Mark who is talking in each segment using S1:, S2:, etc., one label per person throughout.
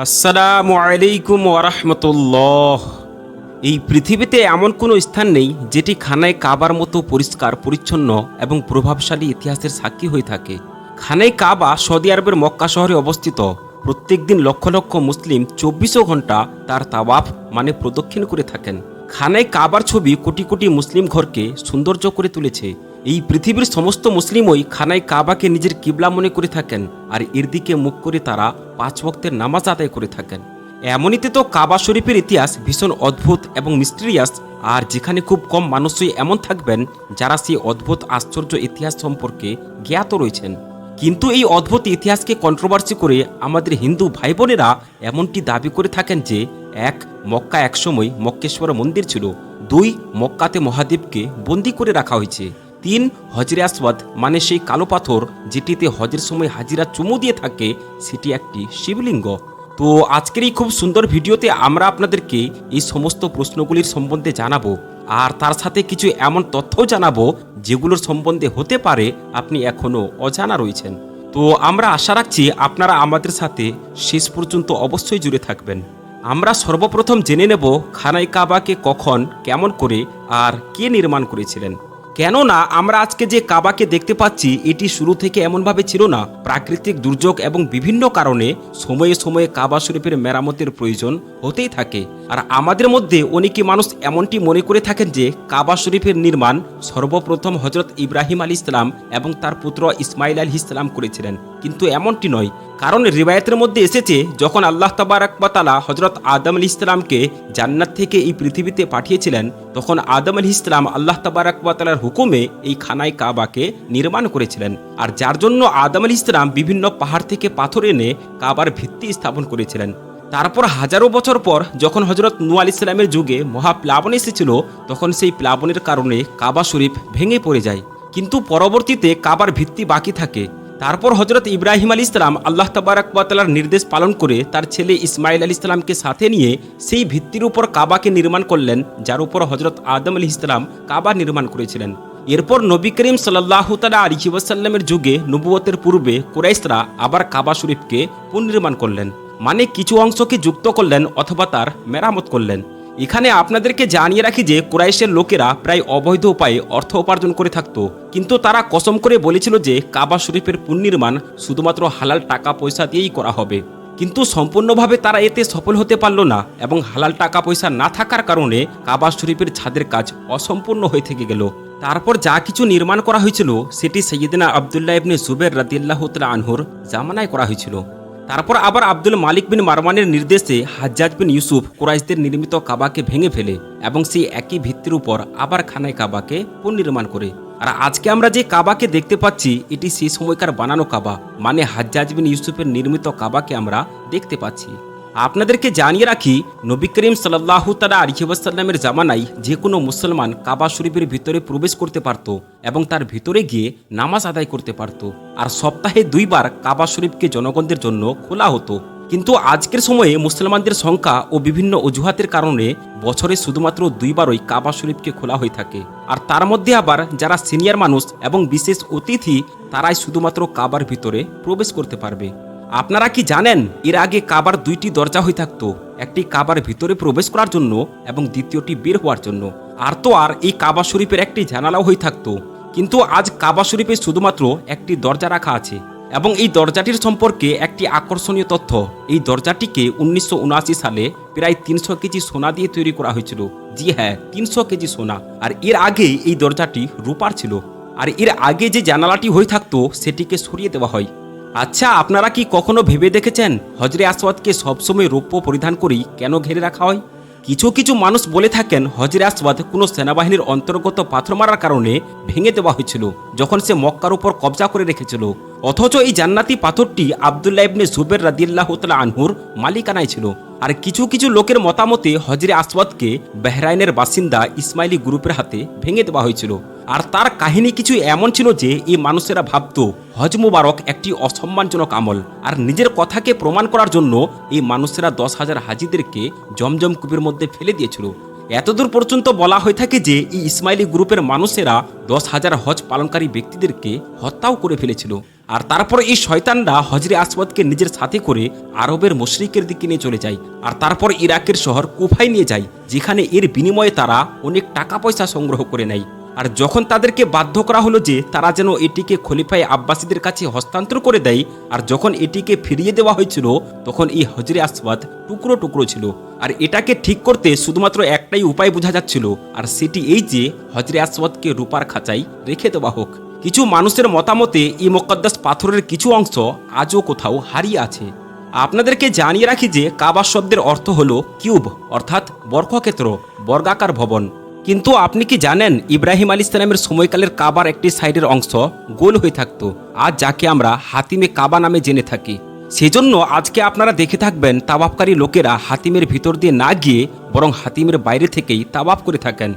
S1: আসসালামু আলাইকুম ওরহমতুল্লাহ এই পৃথিবীতে এমন কোনো স্থান নেই যেটি খানায় কাবার মতো পরিষ্কার, পরিচ্ছন্ন এবং প্রভাবশালী ইতিহাসের সাক্ষী হয়ে থাকে। খানায় কাবা সৌদি আরবের মক্কা শহরে অবস্থিত। প্রত্যেক দিন লক্ষ লক্ষ মুসলিম চব্বিশও ঘণ্টা তার তাওয়াফ মানে প্রদক্ষিণ করে থাকেন। খানায় কাবার ছবি কোটি কোটি মুসলিম ঘরকে সৌন্দর্য করে তুলেছে। এই পৃথিবীর সমস্ত মুসলিমই খানায় কাবাকে নিজের কিবলা মনে করে থাকেন আর এর দিকে মুখ করে তারা পাঁচ ভক্তের নামাজ আদায় করে থাকেন। এমনিতে তো কাবা শরীফের ইতিহাস ভীষণ অদ্ভুত এবং মিস্টেরিয়াস আর যেখানে খুব কম মানুষই এমন থাকবেন যারা সেই অদ্ভুত আশ্চর্য ইতিহাস সম্পর্কে জ্ঞাত রয়েছেন। কিন্তু এই অদ্ভুত ইতিহাসকে কন্ট্রোভার্সি করে আমাদের হিন্দু ভাই বোনেরা এমনটি দাবি করে থাকেন যে, এক, মক্কা একসময় মক্কেশ্বর মন্দির ছিল। দুই, মক্কাতে মহাদেবকে বন্দি করে রাখা হয়েছে। তিন হজরে আসওয়াদ মানে সেই কালো পাথর যেটিতে হজের সময় হাজিরা চুমু দিয়ে থাকে, সেটি একটি শিবলিঙ্গ। তো আজকের এই খুব সুন্দর ভিডিওতে আমরা আপনাদেরকে এই সমস্ত প্রশ্নগুলির সম্বন্ধে জানাব, আর তার সাথে কিছু এমন তথ্যও জানাব যেগুলোর সম্বন্ধে হতে পারে আপনি এখনও অজানা রয়েছেন। তো আমরা আশা রাখছি আপনারা আমাদের সাথে শেষ পর্যন্ত অবশ্যই জুড়ে থাকবেন। আমরা সর্বপ্রথম জেনে নেব, খানাই কাবাকে কখন, কেমন করে, আর কে নির্মাণ করেছিলেন। কেননা আমরা আজকে যে কাবাকে দেখতে পাচ্ছি, এটি শুরু থেকে এমনভাবে ছিল না। প্রাকৃতিক দুর্যোগ এবং বিভিন্ন কারণে সময়ে সময়ে কাবা শরীফের মেরামতের প্রয়োজন হতেই থাকে। আর আমাদের মধ্যে অনেকে মানুষ এমনটি মনে করে থাকেন যে কাবা শরীফের নির্মাণ সর্বপ্রথম হজরত ইব্রাহিম আলী ইসলাম এবং তার পুত্র ইসমাইল আলী ইসলাম করেছিলেন। কিন্তু এমনটি নয়। কারণ রিবায়তের মধ্যে এসেছে, যখন আল্লাহ তাবারাকবাতালা হজরত আদম আলী ইসলামকে জান্নাত থেকে এই পৃথিবীতে পাঠিয়েছিলেন, তখন আদম আলী ইসলাম আল্লাহ তাবারাকবাতালার হুকুমে এই খানায় কাবাকে নির্মাণ করেছিলেন। আর যার জন্য আদম আলী ইসলাম বিভিন্ন পাহাড় থেকে পাথর এনে কাবার ভিত্তি স্থাপন করেছিলেন। তারপর হাজারো বছর পর যখন হজরত নু ইসলামের যুগে মহাপ্লাবন এসেছিল, তখন সেই প্লাবনের কারণে কাবা শরীফ ভেঙে পড়ে যায়। কিন্তু পরবর্তীতে কাবার ভিত্তি বাকি থাকে। তারপর হজরত ইব্রাহিম আলী ইসলাম আল্লাহ তাবারাকবাতালার নির্দেশ পালন করে তার ছেলে ইসমাইল আলী ইসলামকে সাথে নিয়ে সেই ভিত্তির উপর কাবাকে নির্মাণ করলেন, যার উপর হজরত আদম আলী ইসলাম কাবা নির্মাণ করেছিলেন। এরপর নবী করিম সাল্লাহ তালা আলিহি ওয়াসাল্লামের যুগে নবুয়তের পূর্বে কুরাইসরা আবার কাবা শরীফকে পুনর্নির্মাণ করলেন। মানে কিছু অংশকে যুক্ত করলেন অথবা তার মেরামত করলেন। এখানে আপনাদেরকে জানিয়ে রাখি যে কুরাইশের লোকেরা প্রায় অবৈধ উপায়ে অর্থ উপার্জন করে থাকত। কিন্তু তারা কসম করে বলেছিল যে কাবা শরীফের পুনর্নির্মাণ শুধুমাত্র হালাল টাকা পয়সা দিয়েই করা হবে। কিন্তু সম্পূর্ণভাবে তারা এতে সফল হতে পারল না এবং হালাল টাকা পয়সা না থাকার কারণে কাবা শরীফের ছাদের কাজ অসম্পূর্ণ হয়ে থেকে গেল। তারপর যা কিছু নির্মাণ করা হয়েছিল, সেটি সৈয়দিনা আবদুল্লাহ ইবনে জুবের রাদিল্লাহ আনহুর জামানায় করা হয়েছিল। তারপর আবার আব্দুল মালিক বিন মারমানের নির্দেশে হাজ্জাজ বিন ইউসুফ কুরাইশদের নির্মিত কাবাকে ভেঙে ফেলে এবং সেই একই ভিত্তির উপর আবার খানায় কাবাকে পুনর্নির্মাণ করে। আর আজকে আমরা যে কাবাকে দেখতে পাচ্ছি, এটি সেই সময়কার বানানো কাবা মানে হাজ্জাজ বিন ইউসুফের নির্মিত কাবাকে আমরা দেখতে পাচ্ছি। আপনাদেরকে জানিয়ে রাখি, নবী করিম সাল্লাহ তালা আলিহাসাল্লামের জামানায় যে কোনো মুসলমান কাবা শরীফের ভিতরে প্রবেশ করতে পারত এবং তার ভিতরে গিয়ে নামাজ আদায় করতে পারত। আর সপ্তাহে দুইবার কাবা শরীফকে জনগণদের জন্য খোলা হতো। কিন্তু আজকের সময়ে মুসলমানদের সংখ্যা ও বিভিন্ন অজুহাতের কারণে বছরে শুধুমাত্র দুইবারই কাবা শরীফকে খোলা হয়ে থাকে। আর তার মধ্যে আবার যারা সিনিয়র মানুষ এবং বিশেষ অতিথি, তারাই শুধুমাত্র কাবার ভিতরে প্রবেশ করতে পারবে। আপনারা কি জানেন, এর আগে কাবার দুইটি দরজা হয়ে থাকতো, একটি কাবার ভিতরে প্রবেশ করার জন্য এবং দ্বিতীয়টি বের হওয়ার জন্য। আর তো আর এই কাবা শরীফের একটি জানালাও হয়ে থাকতো। কিন্তু আজ কাবা শরীফে শুধুমাত্র একটি দরজা রাখা আছে এবং এই দরজাটির সম্পর্কে একটি আকর্ষণীয় তথ্য। এই দরজাটিকে উনিশশো সালে প্রায় তিনশো কেজি সোনা দিয়ে তৈরি করা হয়েছিল। জি হ্যাঁ তিনশো কেজি সোনা। আর এর আগে এই দরজাটি রূপার ছিল। আর এর আগে যে জানালাটি হয়ে থাকতো, সেটিকে সরিয়ে দেওয়া হয়। আচ্ছা আপনারা কি কখনো ভেবে দেখেছেন হজরে আসওয়াদকে সবসময় রৌপ্য পরিধান করেই কেন ঘেরে রাখা হয়? কিছু কিছু মানুষ বলে থাকেন হজরে আসওয়াদ কোনো সেনাবাহিনীর অন্তর্গত পাথর মারার কারণে ভেঙে দেওয়া হয়েছিল, যখন সে মক্কার উপর কবজা করে রেখেছিল। অথচ এই জান্নাতি পাথরটি আবদুল্লাহ ইবনে জুবের রাদিল্লাহ তালা আনহুর মালিকানায় ছিল। আর কিছু কিছু লোকের মতামতে হজরে আসওয়াদকে বেহরাইনের বাসিন্দা ইসমাইলি গ্রুপের হাতে ভেঙে দেওয়া হয়েছিল। আর তার কাহিনী কিছু এমন ছিল যে এই মানুষেরা ভাবত, হজ মুবারক একটি অসম্মানজনক আমল। আর নিজের কথাকে প্রমাণ করার জন্য এই মানুষেরা দশ হাজার হাজিদেরকে জমজম কূপের মধ্যে ফেলে দিয়েছিল। এতদূর পর্যন্ত বলা হয়ে থাকে যে এই ইসমাইলি গ্রুপের মানুষেরা দশ হাজার হজ পালনকারী ব্যক্তিদেরকে হত্যাও করে ফেলেছিল। আর তারপর এই শয়তানরা হজরে আসওয়াদকে নিজের সাথে করে আরবের মশরিকের দিকে নিয়ে চলে যায় আর তারপর ইরাকের শহর কুফায় নিয়ে যায়, যেখানে এর বিনিময়ে তারা অনেক টাকা পয়সা সংগ্রহ করে নেয়। আর যখন তাদেরকে বাধ্য করা হলো যে তারা যেন এটিকে খলিফায় আব্বাসীদের কাছে হস্তান্তর করে দেয়, আর যখন এটিকে ফিরিয়ে দেওয়া হয়েছিল, তখন এই হজরে আসওয়াদ টুকরো টুকরো ছিল। আর এটাকে ঠিক করতে শুধুমাত্র একটাই উপায় বোঝা যাচ্ছিল, আর সেটি এই যে হজরে আসওয়াদকে রূপার খাঁচাই রেখে দেওয়া হোক। কিছু মানুষের মতামতে, এই মোকদ্দাস পাথরের কিছু অংশ আজও কোথাও হারিয়ে আছে। আপনাদেরকে জানিয়ে রাখি যে কাবা শব্দের অর্থ হলো কিউব, অর্থাৎ বর্গক্ষেত্র, বর্গাকার ভবন। কিন্তু আপনি কি জানেন ইব্রাহিম আলী ইসলামের সময়কালের কাবার একটি সাইডের অংশ গোল হয়ে থাকতো? আজ যাকে আমরা হাতিমে কাবা নামে জেনে থাকি। সেজন্য আজকে আপনারা দেখে থাকবেন তাবাবকারী লোকেরা হাতিমের ভিতর দিয়ে না গিয়ে বরং হাতিমের বাইরে থেকেই তাবাব করে থাকেন।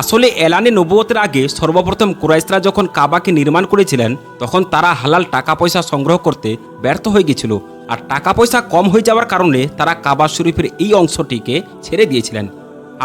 S1: আসলে এলানে নবুয়তের আগে সর্বপ্রথম কুরাইশরা যখন কাবাকে নির্মাণ করেছিলেন, তখন তারা হালাল টাকা পয়সা সংগ্রহ করতে ব্যর্থ হয়ে গেছিল আর টাকা পয়সা কম হয়ে যাওয়ার কারণে তারা কাবা শরীফের এই অংশটিকে ছেড়ে দিয়েছিলেন।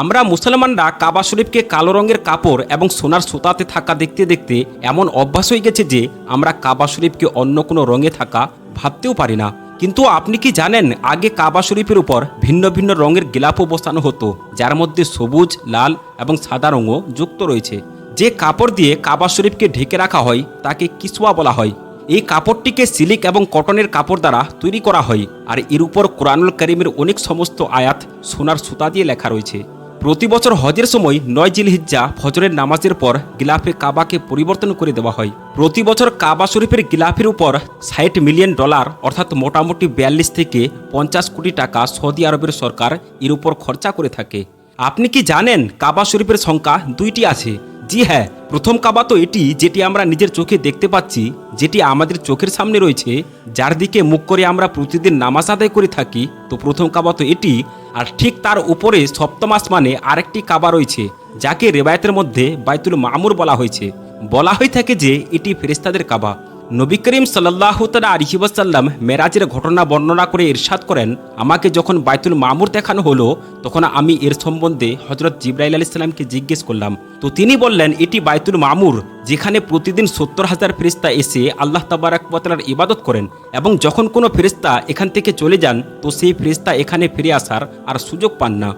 S1: আমরা মুসলমানরা কাবা শরীফকে কালো রঙের কাপড় এবং সোনার সুতাতে থাকা দেখতে দেখতে এমন অভ্যাস হয়ে গেছে যে আমরা কাবা শরীফকে অন্য কোনো রঙে থাকা ভাবতেও পারি না। কিন্তু আপনি কি জানেন, আগে কাবা শরীফের উপর ভিন্ন ভিন্ন রঙের গিলাপও বসানো হতো, যার মধ্যে সবুজ, লাল এবং সাদা রঙও যুক্ত রয়েছে। যে কাপড় দিয়ে কাবা শরীফকে ঢেকে রাখা হয়, তাকে কিসুয়া বলা হয়। এই কাপড়টিকে সিলিক এবং কটনের কাপড় দ্বারা তৈরি করা হয়, আর এর উপর কোরআনুল করিমের অনেক সমস্ত আয়াত সোনার সুতা দিয়ে লেখা রয়েছে। প্রতি বছর হজের সময় নয় জিলহিজ্জা ফজরের নামাজের পর গিলাফে কাবাকে পরিবর্তন করে দেওয়া হয়। প্রতি বছর কাবা শরীফের গিলাফের উপর ষাট মিলিয়ন ডলার, অর্থাৎ মোটামুটি বিয়াল্লিশ থেকে পঞ্চাশ কোটি টাকা সৌদি আরবের সরকার এর উপর খরচা করে থাকে। আপনি কি জানেন কাবা শরীফের সংখ্যা দুইটি আছে? জি হ্যাঁ প্রথম কাবা তো এটি যেটি আমরা নিজের চোখে দেখতে পাচ্ছি, যেটি আমাদের চোখের সামনে রয়েছে, যার দিকে মুখ করে আমরা প্রতিদিন নামাজ আদায় করে থাকি। তো প্রথম কাবা তো এটি, আর ঠিক তার উপরে সপ্তমাস মানে আরেকটি কাবা রয়েছে, যাকে রেবায়তের মধ্যে বাইতুল মামুর বলা হয়েছে। বলা হয়ে থাকে যে এটি ফেরিস্তাদের কাবা। নবী করিম সাল্লাহ তালা আলিহিবাসাল্লাম মেরাজের ঘটনা বর্ণনা করে ইরশাদ করেন, আমাকে যখন বাইতুল মামুর দেখানো হলো, তখন আমি এর সম্বন্ধে হজরত জিব্রাইল আলি সাল্লামকে জিজ্ঞেস করলাম। তো তিনি বললেন, এটি বাইতুল মামুর, যেখানে প্রতিদিন সত্তর হাজার ফেরিস্তা এসে আল্লাহ তাবারাকালার ইবাদত করেন এবং যখন কোনো ফেরিস্তা এখান থেকে চলে যান, তো সেই ফেরিস্তা এখানে ফিরে আসার আর সুযোগ পান না।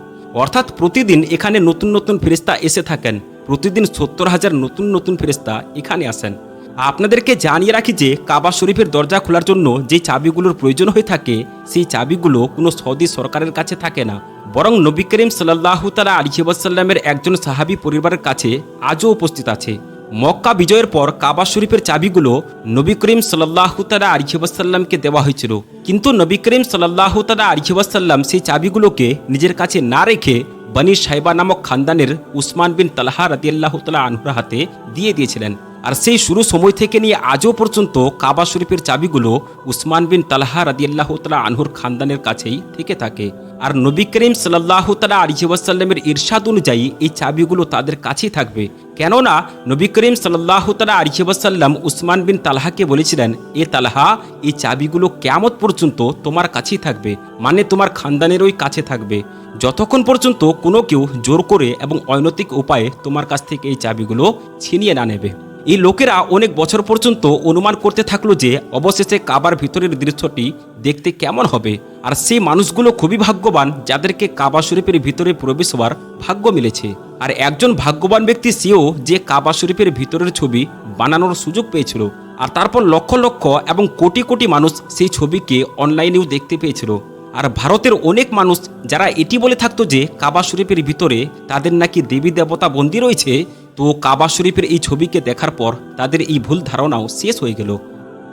S1: অর্থাৎ প্রতিদিন এখানে নতুন নতুন ফেরিস্তা এসে থাকেন, প্রতিদিন সত্তর হাজার নতুন নতুন ফেরিস্তা এখানে আসেন। আপনাদেরকে জানিয়ে রাখি যে কাবা শরীফের দরজা খোলার জন্য যে চাবিগুলোর প্রয়োজন হয়ে থাকে, সেই চাবিগুলো কোনো সৌদি সরকারের কাছে থাকে না। বরং নবী করিম সাল্লাহ তালা আলিহাসাল্লামের একজন সাহাবি পরিবারের কাছে আজও উপস্থিত আছে। মক্কা বিজয়ের পর কাবা শরীফের চাবিগুলো নবী করিম সাল্লাহ তালা আলিহাসাল্লামকে দেওয়া হয়েছিল। কিন্তু নবী করিম সাল্লাহ তালা আলিহাসাল্লাম সেই চাবিগুলোকে নিজের কাছে না রেখে বনি সাহেবা নামক খানদানের উসমান বিন তালহা রাদিয়াল্লাহ তালা আনহুর হাতে দিয়ে দিয়েছিলেন। আর সেই শুরু সময় থেকে নিয়ে আজও পর্যন্ত কাবা শরীফের চাবিগুলো উসমান বিন তালহা রাদিয়াল্লাহ তালা আনহুর খানদানের কাছেই থেকে থাকে। আর নবী করিম সাল্লাহ তালা আলিহাসাল্লামের ইরশাদ অনুযায়ী এই চাবিগুলো তাদের কাছেই থাকবে। কেননা নবী করিম সাল্লাহ তালা আলিহাসাল্লাম উসমান বিন তালহাকে বলেছিলেন, এ তালহা, এই চাবিগুলো কেমত পর্যন্ত তোমার কাছেই থাকবে মানে তোমার খানদানের ওই কাছে থাকবে। যতক্ষণ পর্যন্ত কোনো কেউ জোর করে এবং অনৈতিক উপায়ে তোমার কাছ থেকে এই চাবিগুলো ছিনিয়ে না নেবে। এই লোকেরা অনেক বছর পর্যন্ত অনুমান করতে থাকল যে, অবশেষে কাবার ভিতরের দৃশ্যটি দেখতে কেমন হবে। আর সেই মানুষগুলো খুবই ভাগ্যবান, যাদেরকে কাবা শরীফের ভিতরে প্রবেশ হওয়ার ভাগ্য মিলেছে। আর একজন ভাগ্যবান ব্যক্তি সেও যে কাবা শরীফের ভিতরের ছবি বানানোর সুযোগ পেয়েছিল। আর তারপর লক্ষ লক্ষ এবং কোটি কোটি মানুষ সেই ছবিকে অনলাইনেও দেখতে পেয়েছিল। আর ভারতের অনেক মানুষ যারা এটি বলে থাকতো যে, কাবা শরীফের ভিতরে তাদের নাকি দেবী দেবতা বন্দী রয়েছে তো কাবা শরীফের এই ছবিকে দেখার পর তাদের এই ভুল ধারণাও শেষ হয়ে গেল।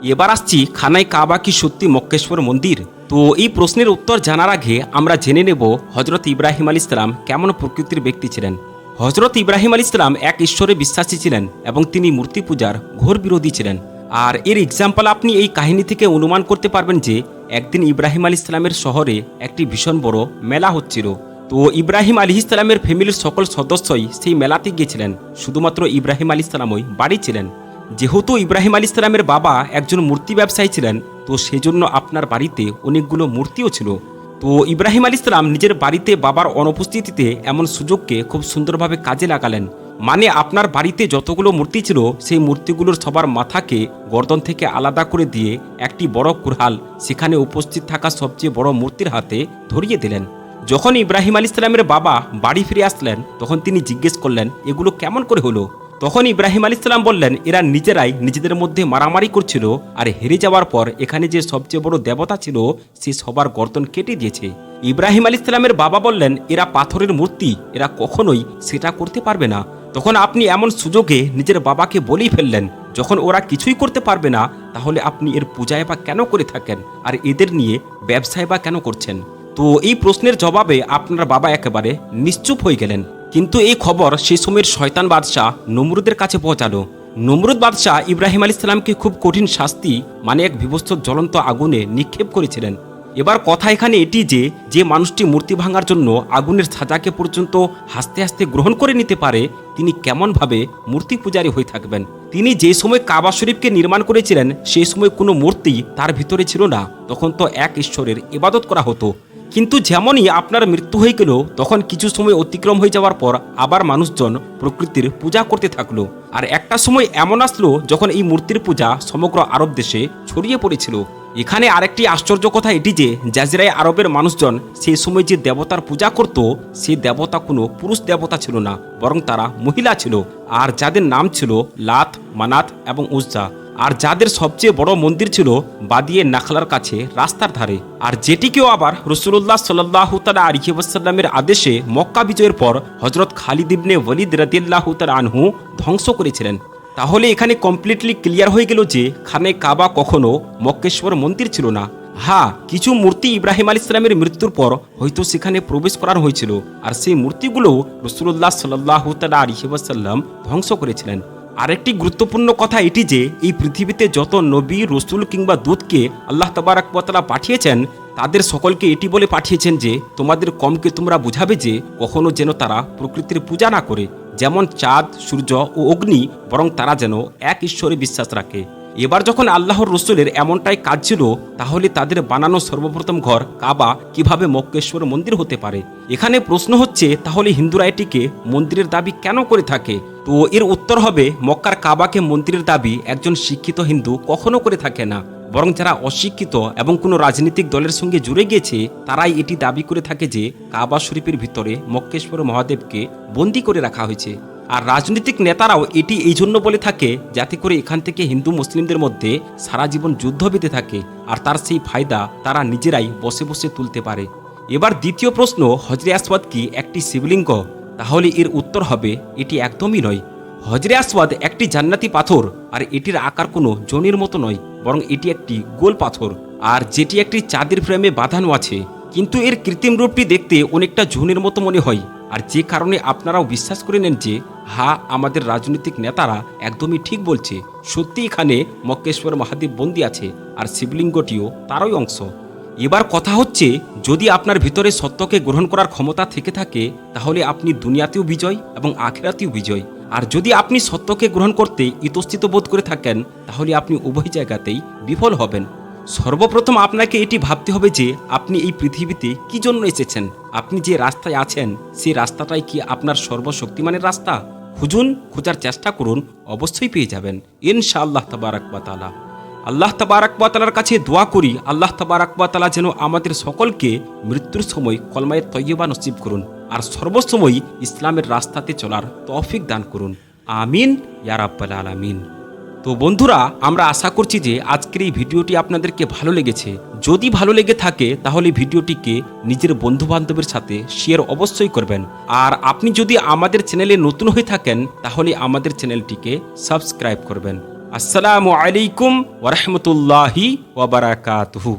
S1: এবার আসছি খানাই কাবা কি সত্যি মক্কেশ্বর মন্দির? তো এই প্রশ্নের উত্তর জানার আগে আমরা জেনে নেব হজরত ইব্রাহিম আলী ইসলাম কেমন প্রকৃতির ব্যক্তি ছিলেন। হজরত ইব্রাহিম আলী ইসলাম এক ঈশ্বরে বিশ্বাসী ছিলেন এবং তিনি মূর্তি পূজার ঘোর বিরোধী ছিলেন। আর এর এক্সাম্পল আপনি এই কাহিনী থেকে অনুমান করতে পারবেন যে একদিন ইব্রাহিম আল ইসলামের শহরে একটি ভীষণ বড় মেলা হচ্ছিল। তো ইব্রাহিম আলী ইসলামের ফ্যামিলির সকল সদস্যই সেই মেলাতে গিয়েছিলেন। শুধুমাত্র ইব্রাহিম আলী ইসলামই বাড়ি ছিলেন। যেহেতু ইব্রাহিম আলী ইসলামের বাবা একজন মূর্তি ব্যবসায়ী ছিলেন, তো সেজন্য আপনার বাড়িতে অনেকগুলো মূর্তিও ছিল। তো ইব্রাহিম আলী ইসলাম নিজের বাড়িতে বাবার অনুপস্থিতিতে এমন সুযোগকে খুব সুন্দরভাবে কাজে লাগালেন। মানে আপনার বাড়িতে যতগুলো মূর্তি ছিল, সেই মূর্তিগুলোর সবার মাথাকে গর্দন থেকে আলাদা করে দিয়ে একটি বড় কুরহাল সেখানে উপস্থিত থাকা সবচেয়ে বড় মূর্তির হাতে ধরিয়ে দিলেন। যখন ইব্রাহিম আলী ইসলামের বাবা বাড়ি ফিরে আসলেন, তখন তিনি জিজ্ঞেস করলেন, এগুলো কেমন করে হলো? তখন ইব্রাহিম আলী ইসলাম বললেন, এরা নিজেরাই নিজেদের মধ্যে মারামারি করছিল আর হেরে যাওয়ার পর এখানে যে সবচেয়ে বড় দেবতা ছিল, সে সবার গর্দন কেটে দিয়েছে। ইব্রাহিম আলী ইসলামের বাবা বললেন, এরা পাথরের মূর্তি, এরা কখনোই সেটা করতে পারবে না। তখন আপনি এমন সুযোগে নিজের বাবাকে বলেই ফেললেন, যখন ওরা কিছুই করতে পারবে না, তাহলে আপনি এর পূজায় বা কেন করে থাকেন? আর এদের নিয়ে ব্যবসায় বা কেন করছেন? তো এই প্রশ্নের জবাবে আপনার বাবা একেবারে নিশ্চুপ হয়ে গেলেন। কিন্তু এই খবর সেই সময়ের শয়তান বাদশাহ নমরুদের কাছে পৌঁছালো। নমরুদ বাদশাহ ইব্রাহিম আলী ইসলামকে খুব কঠিন শাস্তি মানে এক বিভস্ত জ্বলন্ত আগুনে নিক্ষেপ করেছিলেন। এবার কথা এখানে এটি যে যে মানুষটি মূর্তি ভাঙার জন্য আগুনের সাজাকে পর্যন্ত হাসতে হাসতে গ্রহণ করে নিতে পারে, তিনি কেমনভাবে মূর্তি পূজারী হয়ে থাকবেন? তিনি যে সময় কাবা শরীফকে নির্মাণ করেছিলেন সেই সময় কোনো মূর্তি তার ভিতরে ছিল না। তখন তো এক ঈশ্বরের ইবাদত করা হতো। কিন্তু যেমনই আপনার মৃত্যু হয়ে গেল, তখন কিছু সময় অতিক্রম হয়ে যাওয়ার পর আবার মানুষজন প্রকৃতির পূজা করতে থাকল। আর একটা সময় এমন আসলো যখন এই মূর্তির পূজা সমগ্র আরব দেশে ছড়িয়ে পড়েছিল। এখানে আরেকটি আশ্চর্য কথা এটি যে, জাজিরায় আরবের মানুষজন সেই সময় যে দেবতার পূজা করত সেই দেবতা কোনো পুরুষ দেবতা ছিল না, বরং তারা মহিলা ছিল। আর যাদের নাম ছিল লাথ মানাত এবং উজ্জা। আর যাদের সবচেয়ে বড় মন্দির ছিল বাদিয়ে নাখলার কাছে, রাস্তার ধারে। আর যেটিকেও আবার রসুল্লাহ সাল্লাহ তালা আলিহাসাল্লামের আদেশে মক্কা বিজয়ের পর হজরত খালিদ ইবনে ওয়ালিদ রাদিল্লাহ তালা আনহু ধ্বংস করেছিলেন। তাহলে এখানে কমপ্লিটলি ক্লিয়ার হয়ে গেল যে খানে কাবা কখনো মক্কেশ্বর মন্দির ছিল না। হ্যাঁ কিছু মূর্তি ইব্রাহিম আল ইসলামের মৃত্যুর পর হয়তো সেখানে প্রবেশ করার হয়েছিল। আর সেই মূর্তিগুলো রসুল্লাহ সাল্লাহ তালা আলিহাসাল্লাম ধ্বংস করেছিলেন। আরেকটি গুরুত্বপূর্ণ কথা এটি যে, এই পৃথিবীতে যত নবী, রসুল কিংবা দূতকে আল্লাহ তবারাকবতলা পাঠিয়েছেন, তাদের সকলকে এটি বলে পাঠিয়েছেন যে, তোমাদের কমকে তোমরা বুঝাবে যে, কখনো যেন তারা প্রকৃতির পূজা না করে, যেমন চাঁদ, সূর্য ও অগ্নি, বরং তারা যেন এক ঈশ্বরে বিশ্বাস রাখে। এবার যখন আল্লাহর রসুলের এমনটাই কাজ ছিল, তাহলে তাদের বানানো সর্বপ্রথম ঘর কাবা কীভাবে মক্কেশ্বর মন্দির হতে পারে? এখানে প্রশ্ন হচ্ছে, তাহলে হিন্দুরা এটিকে মন্দিরের দাবি কেন করে থাকে? তো এর উত্তর হবে, মক্কার কাবাকে মন্দিরের দাবি একজন শিক্ষিত হিন্দু কখনো করে থাকে না। বরং যারা অশিক্ষিত এবং কোনো রাজনৈতিক দলের সঙ্গে জুড়ে গিয়েছে, তারাই এটি দাবি করে থাকে যে, কাবা শরীফের ভিতরে মক্কেশ্বর মহাদেবকে বন্দি করে রাখা হয়েছে। আর রাজনৈতিক নেতারাও এটি এই জন্য বলে থাকে যাতে করে এখান থেকে হিন্দু মুসলিমদের মধ্যে সারা জীবন যুদ্ধ বেঁধে থাকে আর তার সেই ফায়দা তারা নিজেরাই বসে বসে তুলতে পারে। এবার দ্বিতীয় প্রশ্ন, হজরে আসওয়াদ কি একটি শিবলিঙ্গ? তাহলে এর উত্তর হবে, এটি একদমই নয়। হজরে আসওয়াদ একটি জান্নাতি পাথর আর এটির আকার কোনো জনির মতো নয়, বরং এটি একটি গোল পাথর। আর যেটি একটি চাঁদের ফ্রেমে বাঁধানো আছে কিন্তু এর কৃত্রিম রূপটি দেখতে অনেকটা ঝুনের মতো মনে হয়। আর যে কারণে আপনারাও বিশ্বাস করে নেন যে হা আমাদের রাজনৈতিক নেতারা একদমই ঠিক বলছে। সত্যি এখানে মক্কেশ্বর মহাদেব বন্দি আছে আর শিবলিঙ্গটিও তারই অংশ। এবার কথা হচ্ছে, যদি আপনার ভিতরে সত্যকে গ্রহণ করার ক্ষমতা থেকে থাকে, তাহলে আপনি দুনিয়াতেও বিজয় এবং আখেরাতেও বিজয়। আর যদি আপনি সত্যকে গ্রহণ করতে ইতস্থিত বোধ করে থাকেন, তাহলে আপনি উভয় জায়গাতেই বিফল হবেন। সর্বপ্রথম আপনাকে এটি ভাবতে হবে যে আপনি এই পৃথিবীতে কি জন্য এসেছেন? আপনি যে রাস্তায় আছেন সেই রাস্তাটাই কি আপনার সর্বশক্তিমানের রাস্তা? খুঁজুন, খোঁজার চেষ্টা করুন, অবশ্যই পেয়ে যাবেন। ইনশা ইনশাআল্লাহ তাবারাকবাতালা আল্লাহ তাবারাকবাতালার কাছে দোয়া করি, আল্লাহ তাবারাকবাতালা যেন আমাদের সকলকে মৃত্যুর সময় কলমায়ের তৈয়বা নসিব করুন আর সর্বসময় ইসলামের রাস্তাতে চলার তৌফিক দান করুন। আমিন ইয়ারাব্বাল আলামিন। তো বন্ধুরা, আমরা আশা করছি যে আজকের এই ভিডিওটি আপনাদেরকে ভালো লেগেছে। যদি ভালো লেগে থাকে, তাহলে ভিডিওটিকে নিজের বন্ধু বান্ধবের সাথে শেয়ার অবশ্যই করবেন। আর আপনি যদি আমাদের চ্যানেলে নতুন হয়ে থাকেন, তাহলে আমাদের চ্যানেলটিকে সাবস্ক্রাইব করবেন। আসসালামু আলাইকুম ওরহমতুল্লাহি ওবরাকাতুহু